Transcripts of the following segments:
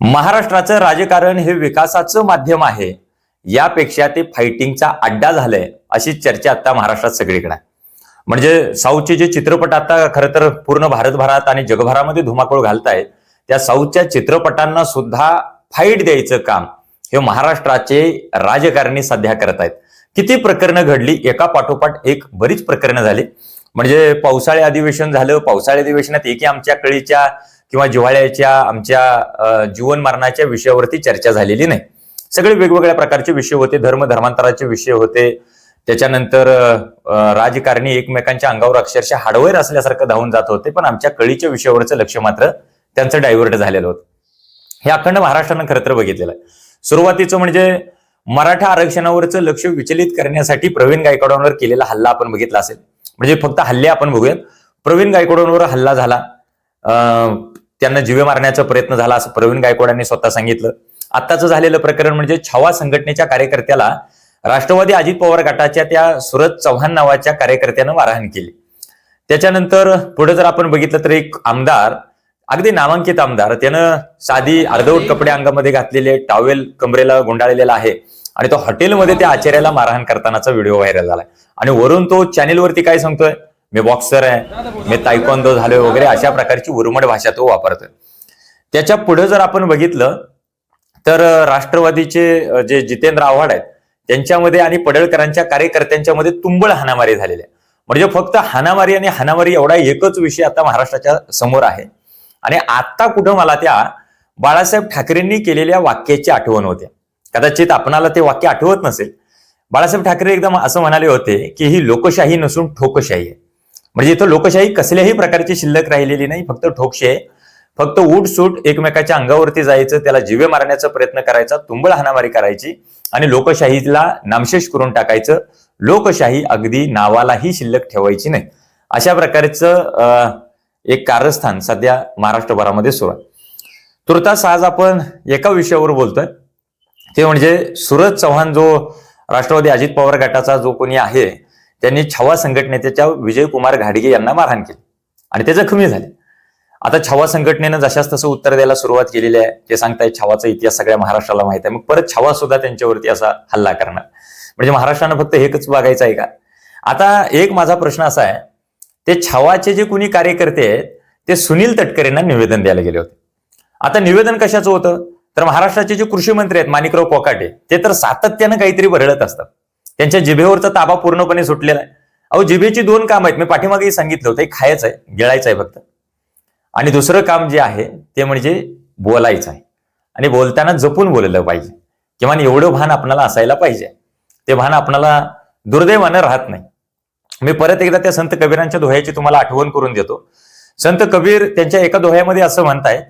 महाराष्ट्राचं राजकारण हे विकासाचं माध्यम आहे. यापेक्षा ते फायटिंगचा अड्डा झालाय अशी चर्चा आता महाराष्ट्रात सगळीकडे आहे. म्हणजे साऊथचे जे चित्रपट आता खरं तर पूर्ण भारतभरात आणि जगभरामध्ये धुमाकूळ घालतायत त्या साऊथच्या चित्रपटांना सुद्धा फाईट द्यायचं काम हे महाराष्ट्राचे राजकारणी सध्या करत आहेत किती प्रकरणं घडली एका पाठोपाठ एक बरीच प्रकरणं झाली. म्हणजे पावसाळी अधिवेशन झालं पावसाळी अधिवेशनात एकी आमच्या कळीच्या किंवा जिव्हाळ्याच्या आमच्या जीवन मरणाच्या विषयावरती चर्चा झालेली नाही. सगळे वेगवेगळ्या प्रकारचे विषय होते धर्म धर्मांतराचे विषय होते. त्याच्यानंतर राजकारणी एकमेकांच्या अंगावर अक्षरशः हाडवैर असल्यासारखं धावून जात होते पण आमच्या कळीच्या विषयावरचं लक्ष मात्र त्यांचं डायव्हर्ट झालेलं होतं. हे अखंड महाराष्ट्रानं खरं तर बघितलेलं आहे. सुरुवातीचं म्हणजे मराठा आरक्षणावरचं लक्ष विचलित करण्यासाठी प्रवीण गायकवाडांवर केलेला हल्ला आपण बघितला असेल. म्हणजे फक्त हल्ले आपण बघूयात. प्रवीण गायकवाडांवर हल्ला झाला. अं, त्यांना जीवे मारण्याचा प्रयत्न झाला असं प्रवीण गायकवाडांनी स्वतः सांगितलं. आत्ताचं झालेलं प्रकरण म्हणजे छावा संघटनेच्या कार्यकर्त्याला राष्ट्रवादी अजित पवार गटाच्या त्या सुरज चव्हाण नावाच्या कार्यकर्त्यानं मारहाण केली. त्याच्यानंतर पुढे जर आपण बघितलं तर एक आमदार अगदी नामांकित आमदार त्यानं साधी अर्धवट कपडे अंगामध्ये घातलेले टॉवेल कमरेला गुंडाळलेला आहे आणि तो हॉटेलमध्ये त्या आचार्याला मारहाण करतानाचा व्हिडिओ व्हायरल झालाय. आणि वरून तो चॅनेलवरती काय सांगतोय? मी बॉक्सर आहे मी तायकोंदो झालोय वगैरे अशा प्रकारची उर्मड भाषा तो वापरतोय. त्याच्या पुढे जर आपण बघितलं तर राष्ट्रवादीचे जे जितेंद्र आव्हाड आहेत त्यांच्यामध्ये आणि पडळकरांच्या कार्यकर्त्यांच्या मध्ये तुंबळ हानामारी झालेली आहे. म्हणजे फक्त हानामारी आणि हानामारी एवढा एकच विषय आता महाराष्ट्राच्या समोर आहे. आणि आता कुठं मला त्या बाळासाहेब ठाकरेंनी केलेल्या वाक्याची आठवण होते. कदाचित आपणाला ते वाक्य आठवत नसेल. बाळासाहेब ठाकरे एकदम असं म्हणाले होते की ही लोकशाही नसून ठोकशाही आहे. म्हणजे इथं लोकशाही कसल्याही प्रकारची शिल्लक राहिलेली नाही फक्त ठोकशी आहे. फक्त उठसूट एकमेकाच्या अंगावरती जायचं त्याला जीवे मारण्याचा प्रयत्न करायचा तुंबळ हाणामारी करायची आणि लोकशाहीला नामशेष करून टाकायचं. लोकशाही अगदी नावालाही शिल्लक ठेवायची नाही. अशा प्रकारचं अं, एक कारस्थान सध्या महाराष्ट्रभरामध्ये सुरू आहे. तुर्तास आज आपण एका विषयावर बोलतोय. ते म्हणजे सुरज चव्हाण जो राष्ट्रवादी अजित पवार गटाचा जो कोणी आहे त्यांनी छावा संघटनेच्या विजयकुमार घाडगे यांना मारहाण केली. आणि ते जखमी झाले. आता छावा संघटनेनं जशाच तसं उत्तर द्यायला सुरुवात केलेली आहे. ते सांगतायत छावाचा इतिहास सगळ्या महाराष्ट्राला माहीत आहे. मग परत छावा सुद्धा त्यांच्यावरती असा हल्ला करणार. म्हणजे महाराष्ट्रानं फक्त एकच बघायचं आहे का? आता एक माझा प्रश्न असा आहे. ते छावाचे जे कुणी कार्यकर्ते आहेत ते सुनील तटकरेंना निवेदन द्यायला गेले होते. आता निवेदन कशाचं होतं? तर महाराष्ट्राचे जे कृषी मंत्री आहेत माणिकराव कोकाटे ते तर सातत्यानं काहीतरी बरळत असतात. त्यांच्या जिभेवरचा ताबा पूर्णपणे सुटलेला आहे. अहो जिभेची दोन काम आहेत. मी पाठीमागेही सांगितलं होतं. एक खायचं आहे गिळायचं आहे फक्त. आणि दुसरं काम जे आहे ते म्हणजे बोलायचं आहे. आणि बोलताना जपून बोललं पाहिजे. किमान एवढं भान आपणाला असायला पाहिजे. ते भान आपणाला दुर्दैवानं राहत नाही. मी परत एकदा त्या संत कबीरांच्या दोह्याची तुम्हाला आठवण करून देतो. संत कबीर त्यांच्या एका दोह्यामध्ये असं म्हणतायत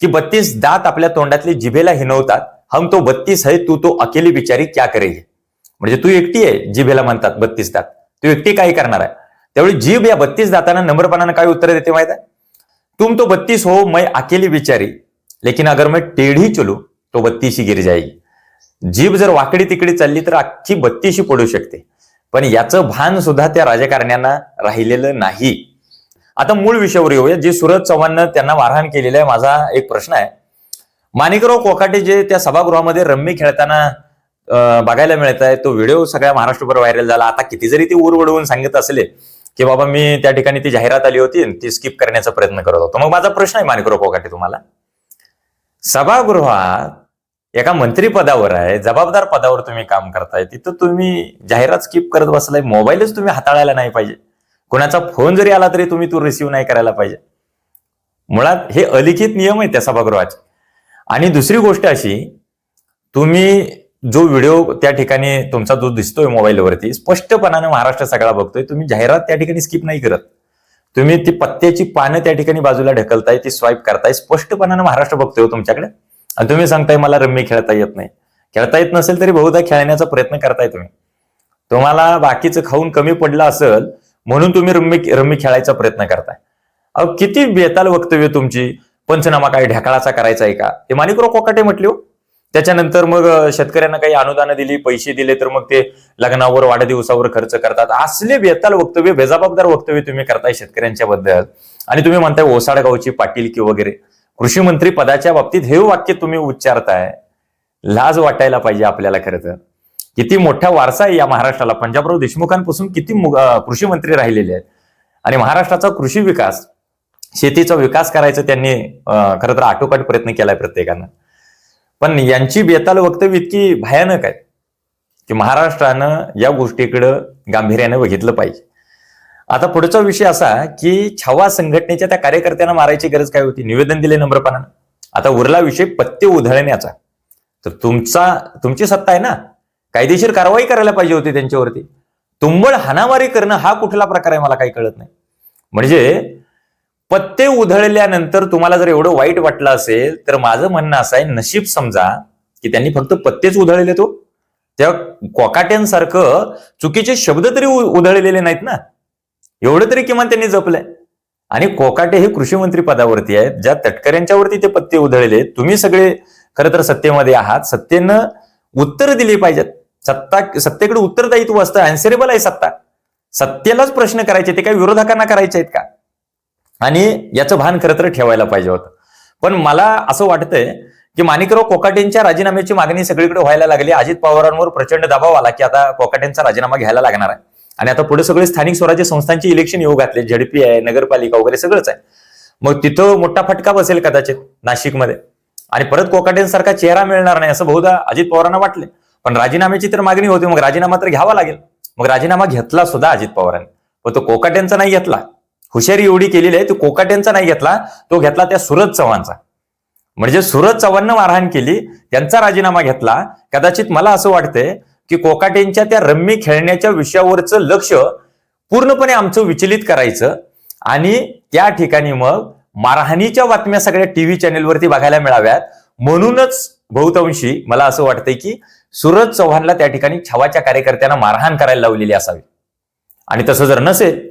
की बत्तीस दात आपल्या तोंडातली जिभेला हिनवतात. हम तो बत्तीस है तू तो अकेली बिचारी क्या करेगी? म्हणजे तू एकटी आहे जिभेला म्हणतात बत्तीस दात. तू एकटी काय करणार आहे? त्यावेळी जीभ या बत्तीस दातांना नम्रपणानं काय उत्तर देते माहीत आहे? तुम तो बत्तीस हो मैं अकेली बिचारी. लेकिन अगर मैं टेढ़ी चलू तो बत्तीशी गिर जाईल जीभ जर वाकडी तिकडी चालली तर अख्खी बत्तीशी पडू शकते. पण याचं भान सुद्धा त्या राजकारण्यांना राहिलेलं नाही. आता मूळ विषयावर येऊया. जे सुरज चव्हाणनं त्यांना मारहाण केलेलं आहे माझा एक प्रश्न आहे. माणिकराव कोकाटे जे त्या सभागृहामध्ये रम्मी खेळताना बघायला मिळत आहे तो व्हिडिओ सगळ्या महाराष्ट्रभर व्हायरल झाला. आता किती जरी ते उरवडवून सांगत असले की बाबा मी त्या ठिकाणी ती जाहिरात आली होती आणि ती स्किप करण्याचा प्रयत्न करत होतो. मग माझा प्रश्न आहे माणिकराव कोकाटे तुम्हाला. सभागृहात एका मंत्रीपदावर आहे जबाबदार पदावर तुम्ही काम करताय. तिथं तुम्ही जाहिरात स्किप करत बसलाय. मोबाईलच तुम्ही हाताळायला नाही पाहिजे. कोणाचा फोन जरी आला तरी तुम्ही तो रिसिव्ह नाही करायला पाहिजे. मुळात हे अलिखित नियम आहे त्या सभागृहाचे. आणि दुसरी गोष्ट अशी तुम्ही जो व्हिडिओ त्या ठिकाणी तुमचा जो दिसतोय मोबाईलवरती स्पष्टपणाने महाराष्ट्र सगळा बघतोय तुम्ही जाहिरात त्या ठिकाणी स्किप नाही करत. तुम्ही ती पत्त्याची पानं त्या ठिकाणी बाजूला ढकलताय ती स्वाईप करताय स्पष्टपणाने महाराष्ट्र बघतोय हो तुमच्याकडे. आणि तुम्ही सांगताय मला रम्मी खेळता येत नाही. खेळता येत नसेल तरी बहुधा खेळण्याचा प्रयत्न करताय तुम्ही. तुम्हाला बाकीचं खाऊन कमी पडलं असेल म्हणून तुम्ही रम्मी रम्मी खेळायचा प्रयत्न करताय. अहो किती बेताल वक्तव्य तुमची. पंचनामा काय ढेकाळाचा करायचा आहे का? हे माणिकराव कोकाटे म्हटले हो. त्याच्यानंतर मग शेतकऱ्यांना काही अनुदानं दिली पैसे दिले तर मग ते लग्नावर वाढदिवसावर खर्च करतात. असले बेताल वक्तव्य बेजबाबदार वक्तव्य तुम्ही करताय शेतकऱ्यांच्या बद्दल आणि तुम्ही म्हणताय ओसाडगावची पाटील की वगैरे. कृषी मंत्री पदाच्या बाबतीत हे वाक्य तुम्ही उच्चारताय. लाज वाटायला पाहिजे आपल्याला खरं तर. किती मोठा वारसा आहे या महाराष्ट्राला. पंजाबराव देशमुखांपासून किती कृषी मंत्री राहिलेले आहेत. आणि महाराष्ट्राचा कृषी विकास शेतीचा विकास करायचा त्यांनी खरं तर आटोकाट प्रयत्न केलाय प्रत्येकानं. पण यांची बेताल वक्तव्य इतकी भयानक आहे की महाराष्ट्रानं या गोष्टीकडं गांभीर्यानं बघितलं पाहिजे. आता पुढचा विषय असा की छावा संघटनेच्या त्या कार्यकर्त्यांना मारायची गरज काय होती? निवेदन दिले नम्रपणानं. आता उरला विषय पत्ते उधळण्याचा. तर तुमचा तुमची सत्ता आहे ना? कायदेशीर कारवाई करायला पाहिजे होती त्यांच्यावरती. तुंबळ हाणामारी करणं हा कुठला प्रकार आहे मला काही कळत नाही. म्हणजे पत्ते उधळल्यानंतर तुम्हाला जर एवढं वाईट वाटलं असेल तर माझं म्हणणं असं आहे नशीब समजा की त्यांनी फक्त पत्तेच उधळले तो. त्या कोकाट्यांसारखं चुकीचे शब्द तरी उधळलेले नाहीत ना. एवढं तरी किमान त्यांनी जपलंय. आणि कोकाटे हे कृषी मंत्री पदावरती आहेत ज्या तटकऱ्यांच्यावरती ते पत्ते उधळले. तुम्ही सगळे खरं तर सत्तेमध्ये आहात. सत्तेनं उत्तर दिली पाहिजेत. सत्ता सत्तेकडे उत्तरदायित्व असतं. अँसरेबल आहे सत्ता. सत्तेलाच प्रश्न करायचे ते काही विरोधकांना करायचे आहेत का? आणि याचं भान खरं तर ठेवायला पाहिजे होतं. पण मला असं वाटतंय की माणिकराव कोकाटेंच्या राजीनाम्याची मागणी सगळीकडे व्हायला लागली. अजित पवारांवर प्रचंड दबाव आला की आता कोकाटेंचा राजीनामा घ्यायला लागणार आहे. आणि आता पुढे सगळे स्थानिक स्वराज्य संस्थांची इलेक्शन येऊ घातले. झडपी आहे नगरपालिका वगैरे सगळंच आहे. मग तिथं मोठा फटका बसेल कदाचित नाशिकमध्ये. आणि परत कोकाटेंसारखा चेहरा मिळणार नाही असं बहुधा अजित पवारांना वाटले. पण राजीनाम्याची तर मागणी होती. मग राजीनामा तर घ्यावा लागेल. मग राजीनामा घेतला सुद्धा अजित पवारांनी. पण तो कोकाटेंचा नाही घेतला. हुशारी एवढी केलेली आहे तो कोकाट्यांचा नाही घेतला तो घेतला त्या सुरज चव्हाणचा. म्हणजे सुरज चव्हाणनं मारहाण केली त्यांचा राजीनामा घेतला. कदाचित मला असं वाटतंय की कोकाटेंच्या त्या रम्मी खेळण्याच्या विषयावरचं लक्ष पूर्णपणे आमचं विचलित करायचं आणि त्या ठिकाणी मग मारहाणीच्या बातम्या सगळ्या टीव्ही चॅनेलवरती बघायला मिळाव्यात. म्हणूनच बहुतांशी मला असं वाटतंय की सुरज चव्हाणला त्या ठिकाणी छावाच्या कार्यकर्त्यांना मारहाण करायला लावलेली असावी. आणि तसं जर नसेल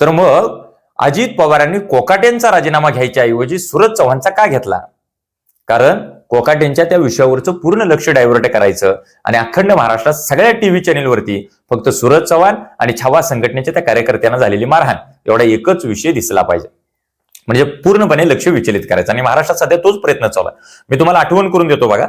तर मग अजित पवारांनी कोकाटेंचा राजीनामा घ्यायच्या ऐवजी सुरज चव्हाणचा का घेतला? कारण कोकाटेंच्या त्या विषयावरचं पूर्ण लक्ष डायव्हर्ट करायचं आणि अखंड महाराष्ट्रात सगळ्या टीव्ही चॅनेलवरती फक्त सुरज चव्हाण आणि छावा संघटनेच्या त्या कार्यकर्त्यांना झालेली मारहाण एवढा एकच विषय दिसला पाहिजे. म्हणजे पूर्णपणे लक्ष विचलित करायचं आणि महाराष्ट्रात सध्या तोच प्रयत्न चालू आहे. मी तुम्हाला आठवण करून देतो बघा.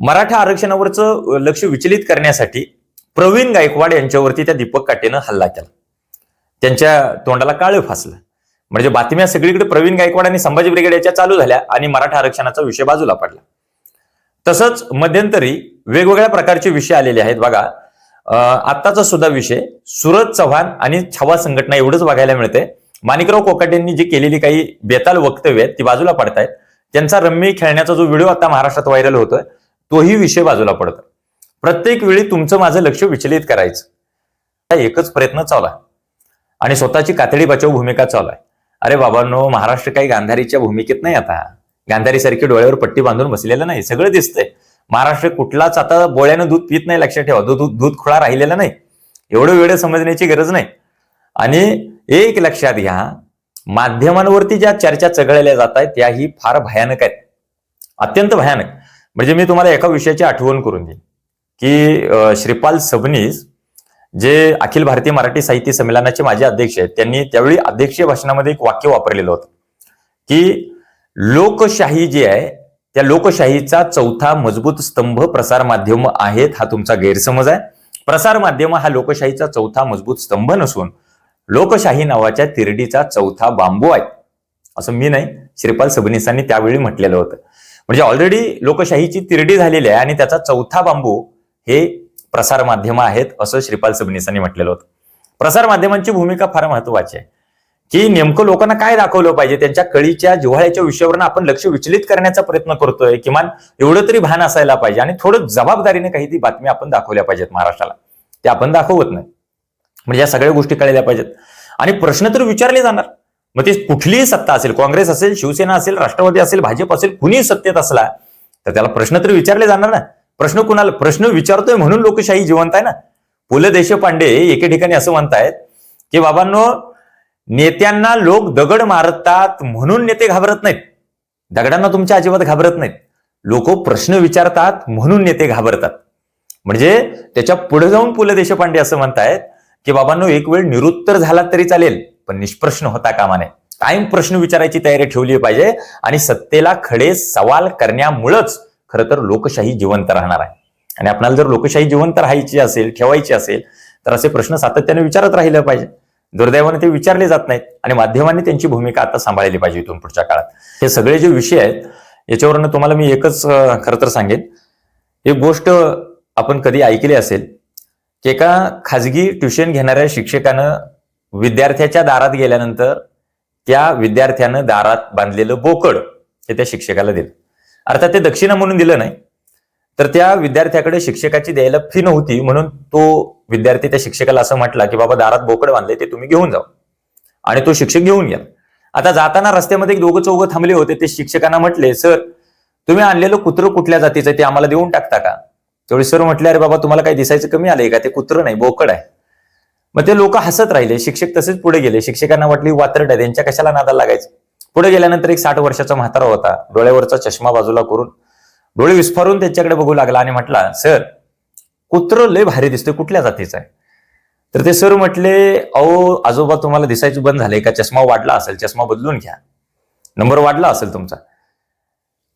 मराठा आरक्षणावरचं लक्ष विचलित करण्यासाठी प्रवीण गायकवाड यांच्यावरती त्या दीपक काटेनं हल्ला केला. त्यांच्या तोंडाला काळ फासलं. म्हणजे बातम्या सगळीकडे प्रवीण गायकवाड आणि संभाजी ब्रिगेड याच्या चालू झाल्या आणि मराठा आरक्षणाचा विषय बाजूला पडला. तसंच मध्यंतरी वेगवेगळ्या प्रकारचे विषय आलेले आहेत बघा. आत्ताचा सुद्धा विषय सुरज चव्हाण आणि छावा संघटना एवढंच बघायला मिळते माणिकराव कोकाटेंनी जी केलेली काही बेताल वक्तव्य आहेत ती बाजूला पडतायत. त्यांचा रम्मी खेळण्याचा जो व्हिडिओ आता महाराष्ट्रात व्हायरल होतोय तोही विषय बाजूला पडतो प्रत्येक वेळी तुमचं माझं लक्ष विचलित करायचं. एकच प्रयत्न चालू आहे. आणि स्वतःची कातडी बचाव भूमिका चालू आहे. अरे बाबांनो महाराष्ट्र काही गांधारीच्या भूमिकेत नाही आता. गांधारीसारखी डोळ्यावर पट्टी बांधून बसलेलं नाही. सगळं दिसतंय. महाराष्ट्र कुठलाच आता बोळ्यानं दूध पित नाही लक्षात ठेवा. दूध दूध खुळा राहिलेला नाही. एवढं वेळ समजण्याची गरज नाही. आणि एक लक्षात घ्या माध्यमांवरती ज्या चर्चा चघळल्या जात आहेत त्याही फार भयानक आहेत. अत्यंत भयानक. म्हणजे मी तुम्हाला एका विषयाची आठवण करून देईन की श्रीपाल सबनीस जे अखिल भारतीय मराठी साहित्य संमेलनाचे माजी अध्यक्ष आहेत त्यांनी त्यावेळी अध्यक्षीय भाषणामध्ये एक वाक्य वापरलेलं होतं की लोकशाही जी आहे त्या लोकशाहीचा चौथा मजबूत स्तंभ प्रसार माध्यम आहेत हा तुमचा गैरसमज आहे. प्रसार माध्यम हा लोकशाहीचा चौथा मजबूत स्तंभ नसून लोकशाही नावाच्या तिरडीचा चौथा बांबू आहे. असं मी नाही श्रीपाल सबनीसांनी त्यावेळी म्हटलेलं होतं. म्हणजे ऑलरेडी लोकशाहीची तिरडी झालेली आहे आणि त्याचा चौथा बांबू हे प्रसार माध्यम आहेत असं श्रीपाल सबनीसांनी म्हटलेलं होतं. प्रसार माध्यमांची भूमिका फार महत्वाची आहे. की नेमकं लोकांना काय दाखवलं पाहिजे त्यांच्या कळीच्या जिव्हाळ्याच्या विषयावरून आपण लक्ष विचलित करण्याचा प्रयत्न करतोय किमान एवढं तरी भान असायला पाहिजे आणि थोडं जबाबदारीने काही ती बातम्या आपण दाखवल्या पाहिजेत महाराष्ट्राला. ते आपण दाखवत नाही. म्हणजे या सगळ्या गोष्टी कळल्या पाहिजेत. आणि प्रश्न तर विचारले जाणार. मग ते कुठलीही सत्ता असेल काँग्रेस असेल शिवसेना असेल राष्ट्रवादी असेल भाजप असेल कुणीही सत्तेत असला तर त्याला प्रश्न तर विचारले जाणार ना. प्रश्न कुणाला प्रश्न विचारतोय म्हणून लोकशाही जिवंत आहे ना? पु ल देशपांडे एके ठिकाणी असं म्हणतायत की बाबांनो नेत्यांना लोक दगड मारतात म्हणून नेते घाबरत नाहीत. दगडांना तुमच्या अजिबात घाबरत नाहीत. लोक प्रश्न विचारतात म्हणून नेते घाबरतात. म्हणजे त्याच्या पुढे जाऊन पु ल देशपांडे असं म्हणतायत की बाबांनो एक वेळ निरुत्तर झाला तरी चालेल पण निष्प्रश्न होता कामा नये. कायम प्रश्न विचारायची तयारी ठेवली पाहिजे आणि सत्तेला खडे सवाल करण्यामुळंच खरं तर लोकशाही जिवंत राहणार आहे. आणि आपल्याला जर लोकशाही जिवंत राहायची असेल ठेवायची असेल तर असे प्रश्न सातत्याने विचारत राहिले पाहिजे. दुर्दैवाने ते विचारले जात नाहीत आणि माध्यमांनी त्यांची भूमिका आता सांभाळली पाहिजे इथून पुढच्या काळात. हे सगळे जे विषय आहेत याच्यावरनं तुम्हाला मी एकच खरं तर सांगेन. एक गोष्ट आपण कधी ऐकली असेल की एका खाजगी ट्युशन घेणाऱ्या शिक्षकानं विद्यार्थ्याच्या दारात गेल्यानंतर त्या विद्यार्थ्यानं दारात बांधलेलं बोकड हे त्या शिक्षकाला दिलं. अर्थात ते दक्षिणा म्हणून दिलं नाही. तर त्या विद्यार्थ्याकडे शिक्षकाची द्यायला फी नव्हती म्हणून तो विद्यार्थी त्या शिक्षकाला असं म्हटला की बाबा दारात बोकड बांधले ते तुम्ही घेऊन जाऊ आणि तो शिक्षक घेऊन गेला. आता जाताना रस्त्यामध्ये एक दोघं चौघं थांबले होते ते शिक्षकांना म्हटले सर तुम्ही आणलेलं कुत्रं कुठल्या जातीचं ते आम्हाला देऊन टाकता का? तेवढे सर म्हटले अरे बाबा तुम्हाला काही दिसायचं कमी आलंय का? ते कुत्रं नाही बोकड आहे. मग ते लोक हसत राहिले शिक्षक तसेच पुढे गेले. शिक्षकांना वाटली वात्रट आहे त्यांच्या कशाला नादाला लागायचं? पुढे गेल्यानंतर एक साठ वर्षाचा म्हातारा होता. डोळ्यावरचा चष्मा बाजूला करून डोळे विस्फारून त्याच्याकडे बघू लागला आणि म्हटला सर कुत्र लय भारी दिसतोय कुठल्या जातीचं आहे? तर ते सर म्हटले अहो आजोबा तुम्हाला दिसायचं बंद झालंय का? चष्मा वाढला असेल चष्मा बदलून घ्या. नंबर वाढला असेल तुमचा.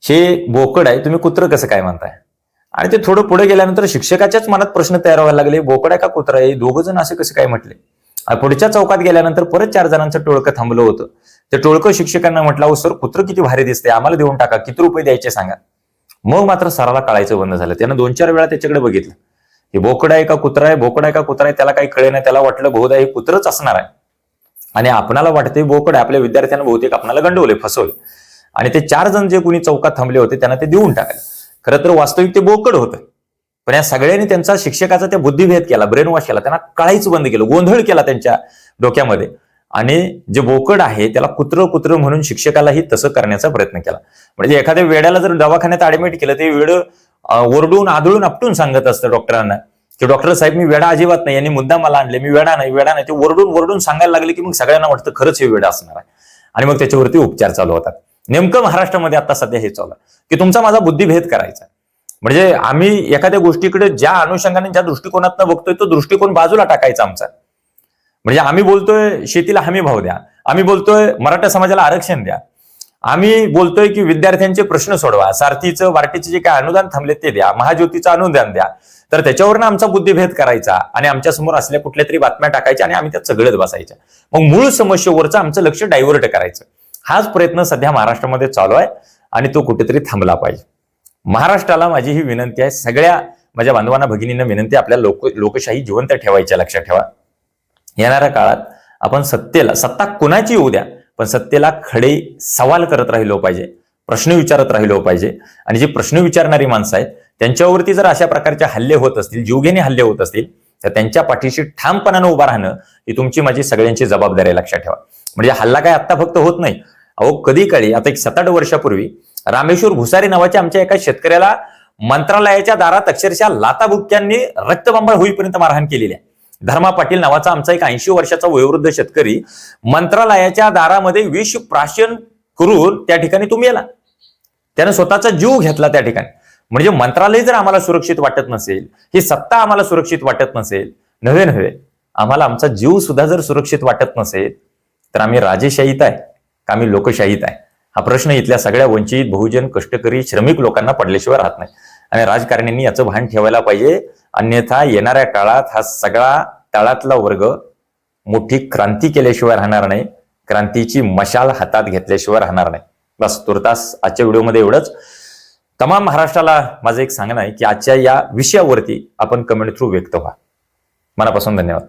हे बोकड आहे तुम्ही कुत्र कसं काय म्हणताय? आणि ते थोडं पुढे गेल्यानंतर शिक्षकाच्याच मनात प्रश्न तयार व्हायला लागले बोकड आहे का कुत्रा आहे? दोघं जण असे कसे काय म्हटले? पुढच्या चौकात गेल्यानंतर परत चार जणांचं टोळकं थांबलं होतं. ते टोळकं शिक्षकांना म्हटलं सर कुत्र किती भारी दिसते आम्हाला देऊन टाका किती रुपये द्यायचे सांगा. मग मात्र सराला कळायचं बंद झालं. त्यानं दोन चार वेळा त्याच्याकडे बघितलं. हे बोकड आहे का कुत्रा आहे? बोकड आहे का कुत्रा आहे? त्याला काही कळे नाही. त्याला वाटलं बहुधा हे कुत्रच असणार आहे. आणि आपणाला वाटते बोकड आहे. आपल्या विद्यार्थ्यांना बहुतेक आपणाला गंडवले फसवले आणि ते चार जण जे कोणी चौकात थांबले होते त्यांना ते देऊन टाकले. खरं तर वास्तविक ते बोकड होतं. पण या सगळ्यांनी त्यांचा शिक्षकाचा त्या बुद्धिभेद केला ब्रेन वॉश केला त्यांना कळायचं बंद केलं गोंधळ केला त्यांच्या डोक्यामध्ये. आणि जे बोकड आहे त्याला कुत्र कुत्र म्हणून शिक्षकालाही तसं करण्याचा प्रयत्न केला. म्हणजे एखाद्या वेड्याला जर दवाखान्यात ऍडमिट केलं ते वेळ ओरडून आदळून आपटून सांगत असतं डॉक्टरांना. की डॉक्टर साहेब मी वेडा अजिबात नाही यांनी मुद्दा मला आणले मी वेडा नाही वेडा नाही. ते ओरडून ओरडून सांगायला लागले की मग सगळ्यांना वाटतं खरंच हे वेडा असणार आहे. आणि मग त्याच्यावरती उपचार चालू होतात. नेमकं महाराष्ट्रामध्ये आता सध्या हे चालू आहे. की तुमचा माझा बुद्धिभेद करायचा म्हणजे आम्ही एखाद्या गोष्टीकडे ज्या अनुषंगाने ज्या दृष्टिकोनातनं बघतोय तो दृष्टिकोन बाजूला टाकायचा आमचा. म्हणजे आम्ही बोलतोय शेतीला हमी भाव द्या. आम्ही बोलतोय मराठा समाजाला आरक्षण द्या. आम्ही बोलतोय की विद्यार्थ्यांचे प्रश्न सोडवा. सारथीचं वारटीचे जे काय अनुदान थांबले ते द्या. महाज्योतीचं अनुदान द्या. तर त्याच्यावरनं आमचा बुद्धिभेद करायचा आणि आमच्यासमोर असल्या कुठल्या तरी बातम्या टाकायच्या आणि आम्ही त्यात सगळत बसायच्या. मग मूळ समस्येवरचं आमचं लक्ष डायव्हर्ट करायचं. हाच प्रयत्न सध्या महाराष्ट्रामध्ये चालू आहे आणि तो कुठेतरी थांबला पाहिजे. महाराष्ट्राला माझी ही विनंती आहे. सगळ्या माझ्या बांधवांना भगिनींना विनंती आपल्या लोक लोकशाही जिवंत ठेवायच्या लक्षात ठेवा. येणाऱ्या काळात आपण सत्तेला सत्ता कुणाची येऊ द्या पण सत्तेला खडे सवाल करत राहिलो पाहिजे प्रश्न विचारत राहिलो पाहिजे. आणि जे प्रश्न विचारणारी माणसं आहेत त्यांच्यावरती जर अशा प्रकारचे हल्ले होत असतील जीवघेणे हल्ले होत असतील तर त्यांच्या पाठीशी ठामपणानं उभं राहणं ही तुमची माझी सगळ्यांची जबाबदारी लक्षात ठेवा. म्हणजे हल्ला काय आत्ता फक्त होत नाही अहो कधी काळी आता एक सात आठ वर्षापूर्वी रामेश्वर भुसारी नावाच्या आमच्या एका शेतकऱ्याला मंत्रालयाच्या दारात अक्षरशः लाताबुक्यांनी रक्तबंबाळ होईपर्यंत मारहाण केलेली आहे. धर्मा पाटील नावाचा आमचा एक ऐंशी वर्षाचा वयोवृद्ध शेतकरी मंत्रालयाच्या दारामध्ये विष प्राशन करून त्या ठिकाणी तुम्ही गेला त्यानं स्वतःचा जीव घेतला त्या ठिकाणी. म्हणजे मंत्रालय जर आम्हाला सुरक्षित वाटत नसेल ही सत्ता आम्हाला सुरक्षित वाटत नसेल नव्हे नव्हे आम्हाला आमचा जीव सुद्धा जर सुरक्षित वाटत नसेल तर आम्ही राजेशाहीत आहे. का मी लोकशाहीत आहे. हा प्रश्न इथल्या सगळ्या वंचित बहुजन कष्टकरी श्रमिक लोकांना पडल्याशिवाय राहत नाही. आणि राजकारण्यांनी याचं भान ठेवायला पाहिजे. अन्यथा येणाऱ्या काळात हा सगळा तळातला वर्ग मोठी क्रांती केल्याशिवाय राहणार नाही. क्रांतीची मशाल हातात घेतल्याशिवाय राहणार नाही. बस तुर्तास आजच्या व्हिडिओमध्ये एवढंच. तमाम महाराष्ट्राला माझं एक सांगणं आहे की आजच्या या विषयावरती आपण कमेंट थ्रू व्यक्त व्हा. मनापासून धन्यवाद.